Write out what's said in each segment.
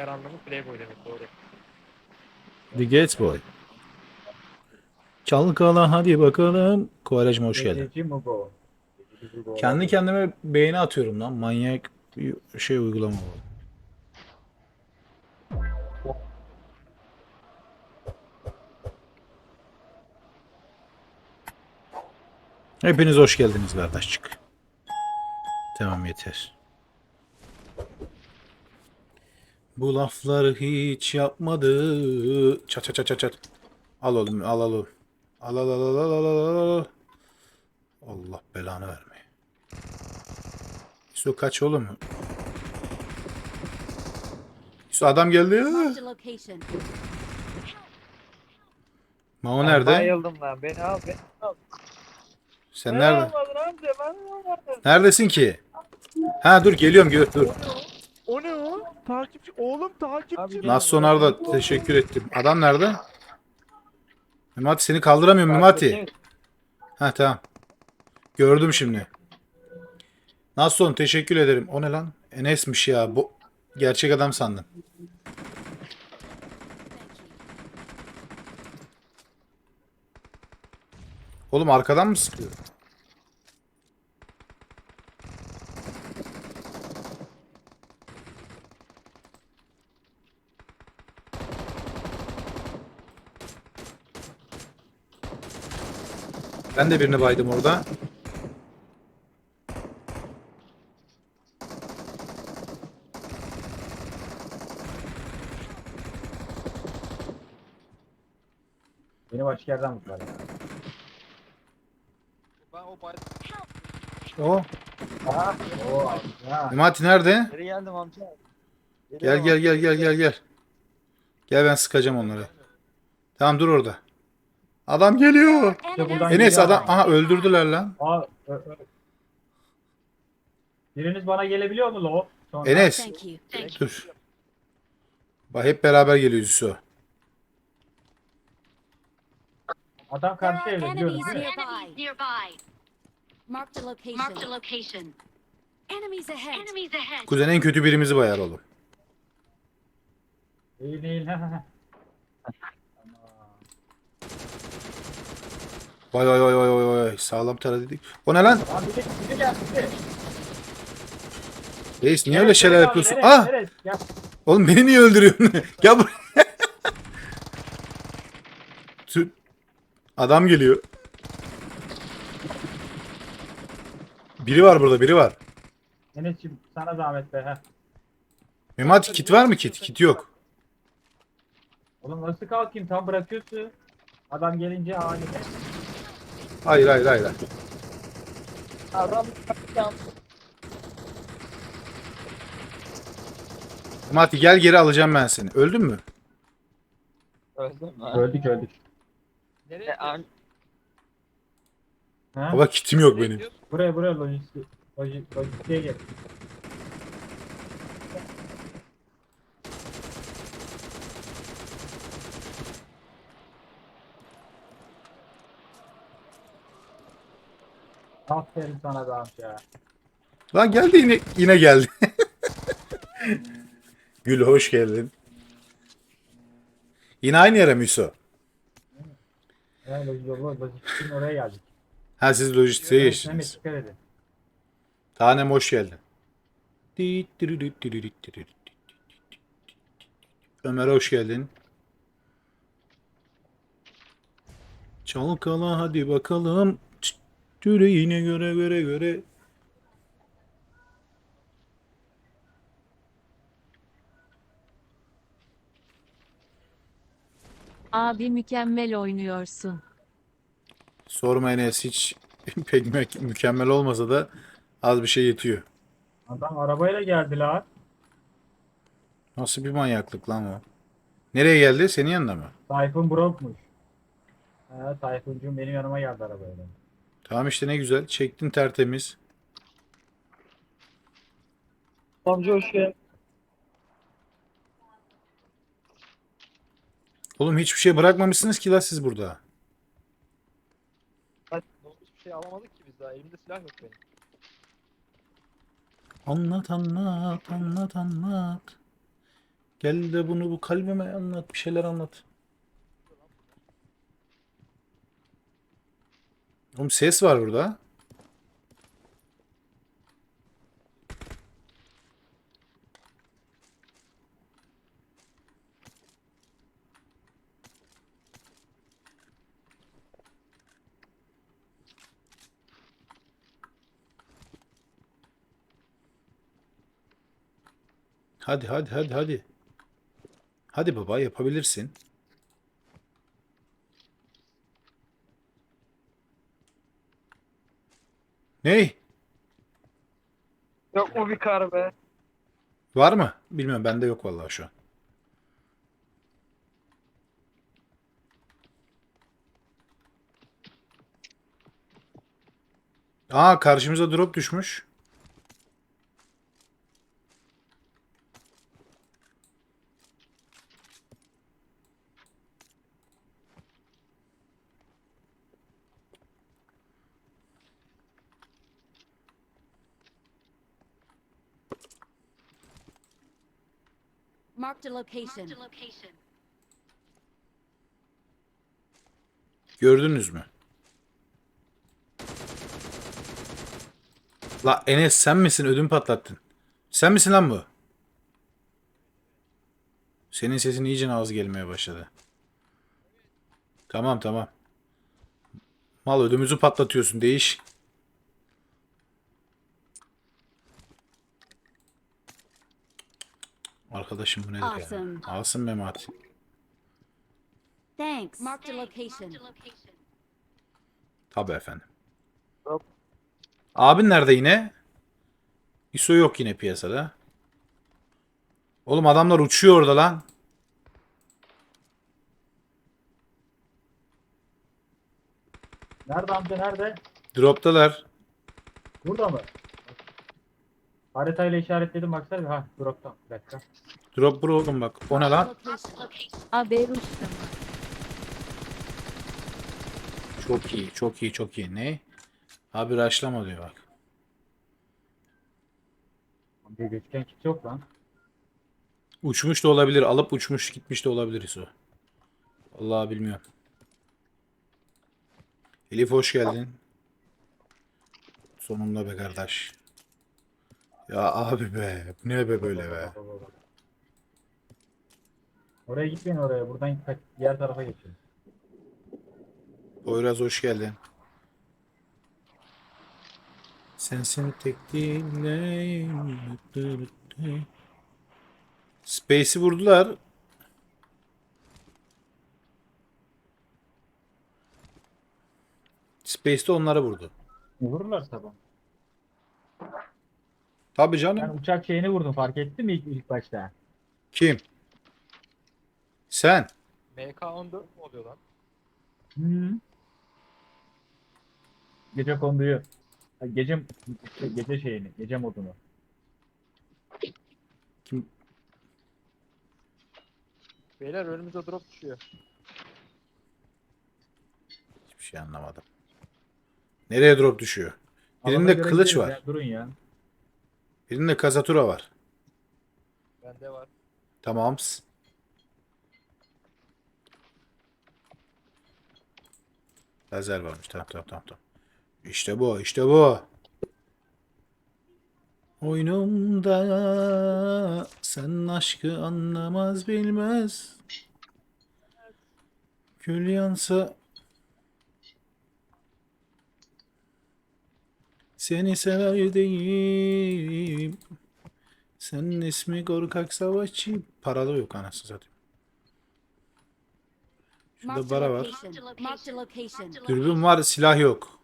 Diğer anlamı Playboy demek doğru. The Gates Boy. Çalkala hadi bakalım. Kovalacım hoş geldin. Gececi. Kendi kendime beğeni atıyorum lan. Manyak bir şey uygulama bu. Hepiniz hoş geldiniz kardeşçik. Tamam yeter. Bu lafları hiç yapmadı. Çat çat çat çat çat. Al oğlum al al. Al al al al al al al al. Allah belanı vermeye. Su kaç oğlum? Su adam geldi. Mao nerede? Bayıldım lan beni al beni al. Sen nerede? almadın amca ben. Neredesin ki? Ha dur geliyorum gör dur. O ne o? Takipçi oğlum takipçi. Nasıl sonarda teşekkür ettim. Adam nerede? Memati seni kaldıramıyorum Memati. Ha tamam. Gördüm şimdi. Nasıl teşekkür ederim. O ne lan? Enes'miş ya. Bu gerçek adam sandım. Oğlum arkadan mı sıkıyor? Ben de birini baydım orada. Beni başka yerden vurdular ya. Ben o bay... O. Aha. Oo. Ya. Memati nerede? Geri geldim amca. Geri Gel gel gel gel gel gel. Gel ben sıkacağım onları. Tamam dur orada. Adam geliyor. İşte buradan Enes geliyor adam aha öldürdüler lan. Aa, ö, ö. Biriniz bana gelebiliyor mu lo? Sonra. Enes Thank you. Thank dur. Bak hep beraber geliyoruz Yusuf. Adam karşı There are evde enemies değil mi? nearby. nearby. Marked a location. Marked a location. Enemies ahead. Enemies ahead. Kuzen en kötü birimizi bayar oğlum. Değil değil. Vay vay vay vay vay vay. Sağlam tara dedik. O ne lan? Abi bir de bir de gel bir de. Reis niye öyle şeyler yapıyorsun? abi, Ah! Enes, gel. Oğlum beni niye öldürüyorsun? Gel buraya. Tü- Adam geliyor. Biri var burada, biri var. Enes'ciğim sana zahmet be. Heh. Memati kit var mı kit? Kit yok. Oğlum nasıl kalkayım tam bırakıyorsun. Adam gelince halinde. Hayır hayır hayır. hayır. Adam Memati gel geri alacağım ben seni. Öldün mü? Öldüm lan. Öldük öldük. Nereye an... Ha? Baba kitim yok benim. Buraya buraya lojistik. Loji, lojistiğe gel. Aferin sana da amca. Lan geldi yine yine geldi. Gül hoş geldin. Yine aynı yere lojistik, lojistiğin oraya geldik. Ha siz lojistiğe geçtiniz. Tanem hoş geldin. Ömer hoş geldin. Çalkala hadi bakalım. Yüreğine göre göre göre. Abi mükemmel oynuyorsun. Sorma Enes hiç pek mü- mükemmel olmasa da az bir şey yetiyor. Adam arabayla geldiler. Nasıl bir manyaklık lan o? Nereye geldi? Senin yanına mı? Tayfun Brok'muş. Ha, Tayfuncuğum benim yanıma geldi arabayla. Tamam işte ne güzel. Çektin tertemiz. Amca hoş geldin. Oğlum hiçbir şey bırakmamışsınız ki la siz burada. Hiçbir şey alamadık ki biz daha. Elimde silah yok benim. Anlat anlat anlat anlat. Gel de bunu bu kalbime anlat. Bir şeyler anlat. Oğlum ses var burada. Hadi hadi hadi hadi. Hadi baba yapabilirsin. Ney? Yok mu bir kar be? Var mı? Bilmiyorum bende yok vallahi şu an. Aa karşımıza drop düşmüş. Marked a location. Gördünüz mü? La Enes sen misin? Ödüm patlattın. Sen misin lan bu? Senin sesin iyice az gelmeye başladı. Tamam tamam. Mal ödümüzü patlatıyorsun. Değiş. Arkadaşım bu nedir ya? Awesome. Alsın Memat. Thanks. Marked a location. Tabii efendim. Hop. Abin nerede yine? ISO yok yine piyasada. Oğlum adamlar uçuyor orada lan. Nerede amca nerede? Droptalar. Burada mı? Haritayla işaretledim baksana. Ha drop'tan. Bir dakika. Drop bro oğlum bak. O ne lan? Haber uçtum. Çok iyi, çok iyi, çok iyi. Ne? Abi raşlama diyor bak. Amca geçken kit yok lan. Uçmuş da olabilir. Alıp uçmuş gitmiş de olabilir ISO. Vallahi bilmiyorum. Elif hoş geldin. Sonunda be kardeş. Ya abi be. Bu ne be böyle be. Oraya gitmeyin oraya. Buradan kaç- diğer tarafa geçin. Poyraz hoş geldin. Sensin tek dileğim. Space'i vurdular. Space de onlara vurdu. Vururlar tabi. Tabii canım. Ben uçak şeyini vurdum fark ettin mi ilk, ilk başta? Kim? Sen. MK14 mu oluyor lan? Hı. Gece konduyu. Gece gece şeyini, gece modunu. Beyler önümüze drop düşüyor. Hiçbir şey anlamadım. Nereye drop düşüyor? Birinde kılıç var. ya, durun ya. Birinde kazatura var. Bende var. Tamam. Lazer varmış. Tamam tamam tamam. tamam. İşte bu. işte bu. Oyunumda sen aşkı anlamaz bilmez. Gül yansa seni sevdiğim senin ismi korkak savaşçı. Paralı yok anasını satayım. Şurada Marked a para var. Dürbün var, silah yok.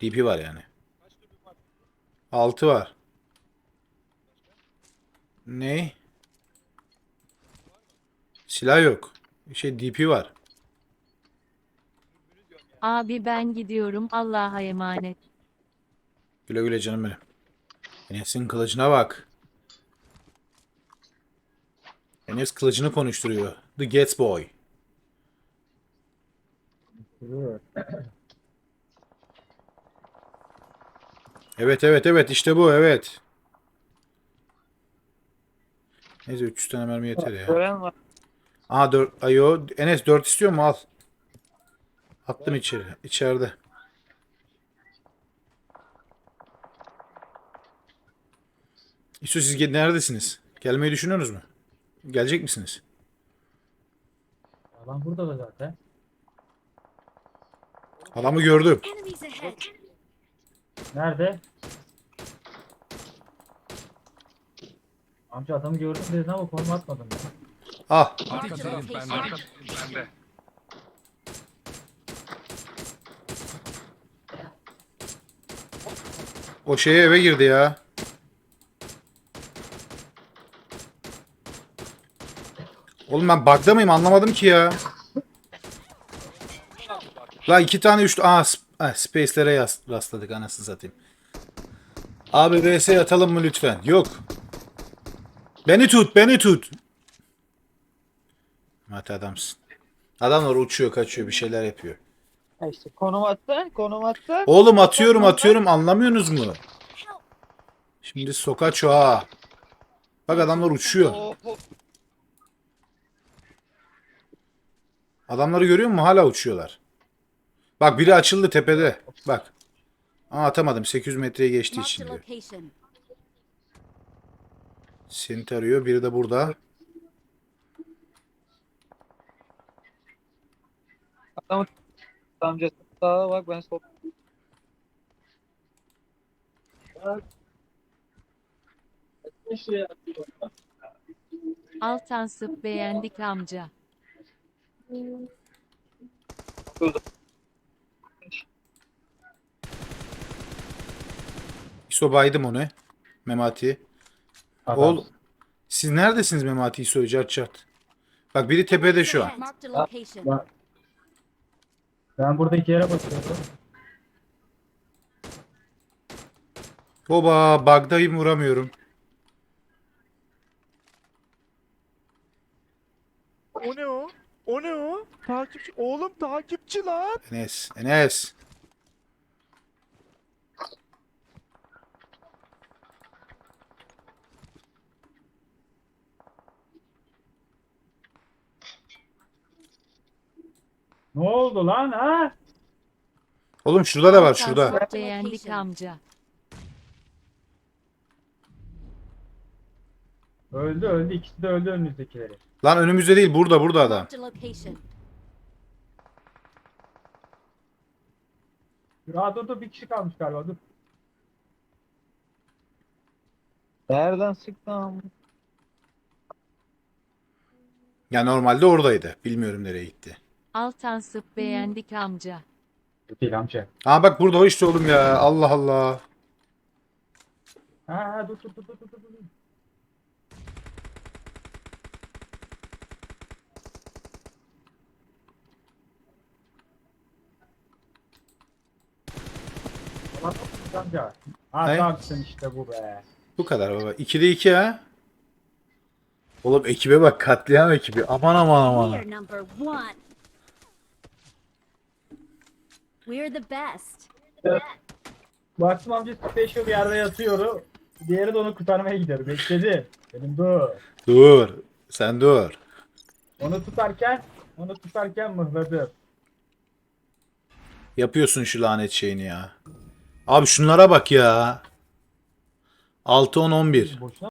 DP var yani. 6 var. Ne? Silah yok. Şey DP var. Abi ben gidiyorum. Allah'a emanet. Güle güle canım benim. Enes'in kılıcına bak. Enes kılıcını konuşturuyor. The Gets Boy. Evet evet evet işte bu evet. Neyse 300 tane mermi yeter ya. Gören var. Aa 4 ayo Enes 4 istiyor mu al. Attım içeri. İçeride. İso siz neredesiniz? Gelmeyi düşünüyorsunuz mu? Gelecek misiniz? Adam burada da zaten. Adamı gördüm. Enemies ahead. Nerede? Amca adamı gördüm dedin ama konum atmadın. Ah Marked a location. O şeye eve girdi ya. Oğlum ben bug'da mıyım anlamadım ki ya. La iki tane üç... Aa sp- ah, space'lere rastladık anasını satayım. Abi vs atalım mı lütfen? Yok. Beni tut, beni tut. Mate adamsın. Adamlar uçuyor, kaçıyor, bir şeyler yapıyor. Ha işte konum attın, konum attın. Oğlum atıyorum atıyorum anlamıyorsunuz mu? Şimdi sokaç ha. Bak adamlar uçuyor. Hop, hop. Adamları görüyor musun? Hala uçuyorlar. Bak biri açıldı tepede. Bak. Aa atamadım. 800 metreye geçtiği Marked için a diyor. location. Seni tarıyor. Biri de burada. Adamı amca sağa bak ben sol. Altan sıp beğendik amca. İso baydım onu. Memati. Adam. Oğlum. Siz neredesiniz Memati İso? Cart cart. Bak biri tepede şu an. Marked a location. Bak. Ben buradaki yere bakıyorum. Baba bug'dayım vuramıyorum. O ne o? O ne o? Takipçi. Oğlum takipçi lan. Enes. Enes. Ne oldu lan ha? Oğlum şurada da var şurada. beğendik amca. Öldü öldü ikisi de öldü önünüzdekileri. Lan önümüzde değil burada burada adam. Dur, Aa, dur dur bir kişi kalmış galiba dur. Nereden sıktın? Ya normalde oradaydı. Bilmiyorum nereye gitti. Altan sıp beğendik amca. Değil amca. Aa bak burada o işte oğlum ya. Allah Allah. Ha ha dur dur dur dur dur. dur. Ulan nasıl amca? Ha Ne? tamamsın işte bu be. Bu kadar baba. 2'de 2 ha. Oğlum ekibe bak katliam ekibi. Aman aman aman. We're number one. We're the best. Baktım amca special yerde yatıyor. Diğeri de onu kurtarmaya gidiyor. Bekledi. Dedim dur. Dur. Sen dur. Onu tutarken onu tutarken mıhladım. Yapıyorsun şu lanet şeyini ya. Abi şunlara bak ya. 6 10 11. Boşuna